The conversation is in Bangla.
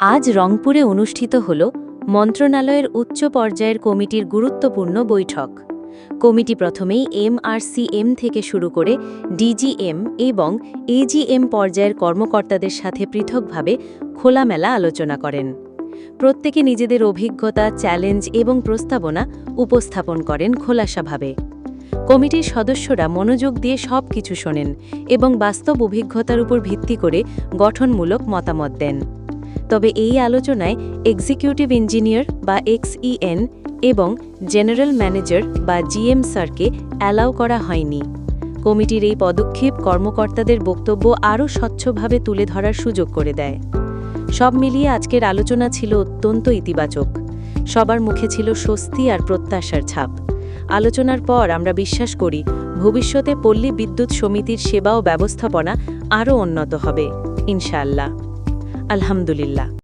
আজ রংপুরে অনুষ্ঠিত হল মন্ত্রণালয়ের উচ্চ পর্যায়ের কমিটির গুরুত্বপূর্ণ বৈঠক। কমিটি প্রথমেই এমআরসিএম থেকে শুরু করে ডিজিএম এবং এজিএম পর্যায়ের কর্মকর্তাদের সাথে পৃথকভাবে খোলামেলা আলোচনা করেন। প্রত্যেকে নিজেদের অভিজ্ঞতা, চ্যালেঞ্জ এবং প্রস্তাবনা উপস্থাপন করেন খোলাসাভাবে। কমিটির সদস্যরা মনোযোগ দিয়ে সব কিছু শোনেন এবং বাস্তব অভিজ্ঞতার উপর ভিত্তি করে গঠনমূলক মতামত দেন। তবে এই আলোচনায় এক্সিকিউটিভ ইঞ্জিনিয়ার বা এক্সইএন এবং জেনারেল ম্যানেজার বা জিএম স্যারকে অ্যালাউ করা হয়নি। কমিটির এই পদক্ষেপ কর্মকর্তাদের বক্তব্য আরও স্বচ্ছভাবে তুলে ধরার সুযোগ করে দেয়। সব মিলিয়ে আজকের আলোচনা ছিল অত্যন্ত ইতিবাচক। সবার মুখে ছিল স্বস্তি আর প্রত্যাশার ছাপ। আলোচনার পর আমরা বিশ্বাস করি, ভবিষ্যতে পল্লী বিদ্যুৎ সমিতির সেবা ও ব্যবস্থাপনা আরও উন্নত হবে, ইনশাআল্লাহ। আলহামদুলিল্লাহ